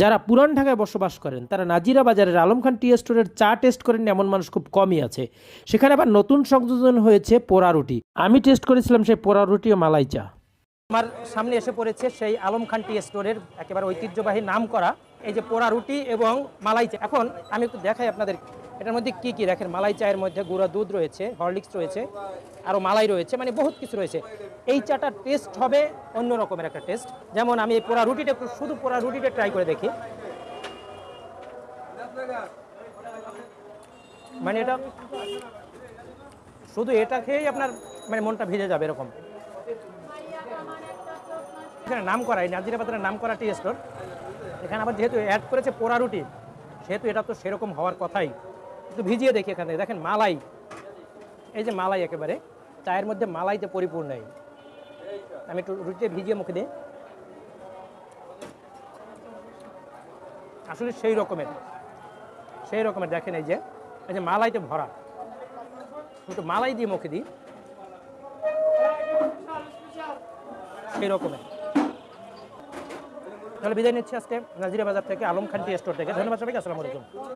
যারা পুরান ঢাকায় বসবাস করেন, তারা নাজিরা বাজারের আলম খান টি স্টোরের চা টেস্ট করেন এমন মানুষ খুব কমই আছে। সেখানে আবার নতুন সংযোজন হয়েছে পোড়া রুটি। আমি টেস্ট করেছিলাম সেই পোড়া রুটি ও মালাই চা। আমার সামনে এসে পড়েছে সেই আলম খান টি স্টোরের একেবারে ঐতিহ্যবাহী নাম করা এই যে পোড়া রুটি এবং মালাই চা। এখন আমি একটু দেখাই আপনাদের এটার মধ্যে কি কি? দেখেন, মালাই চায়ের মধ্যে গুঁড়া দুধ রয়েছে, হরলিক্স রয়েছে, আরও মালাই রয়েছে মানে বহুত কিছু রয়েছে। এই চাটার টেস্ট হবে অন্য রকমের একটা টেস্ট যেমন আমি এই পোড়া রুটিটা শুধু পোড়া রুটিটা ট্রাই করে দেখি। মানে এটা শুধু এটা খেয়েই আপনার মানে মনটা ভিজে যাবে এরকম। এখানে নাম করা এই নাজিরা বাজারের নাম করা টি স্টোর এখানে আবার যেহেতু অ্যাড করেছে পোড়া রুটি, সেহেতু এটা তো সেরকম হওয়ার কথাই। একটু ভিজিয়ে দেখি এখানে। দেখেন, মালাই। এই যে মালাই একেবারে, চায়ের মধ্যে মালাইতে পরিপূর্ণ এই। আমি একটু রুটিতে ভিজিয়ে মুখে দিই। আসলে সেই রকমের সেই রকমের, দেখেন এই যে এই যে মালাইতে ভরা। একটু মালাই দিয়ে মুখে দিই। সেই রকমের। তাহলে বিদায় নিচ্ছি আজকে নাজিরা বাজার থেকে আলম খান টি স্টোর থেকে। ধন্যবাদ সবাইকে, আসসালামু আলাইকুম।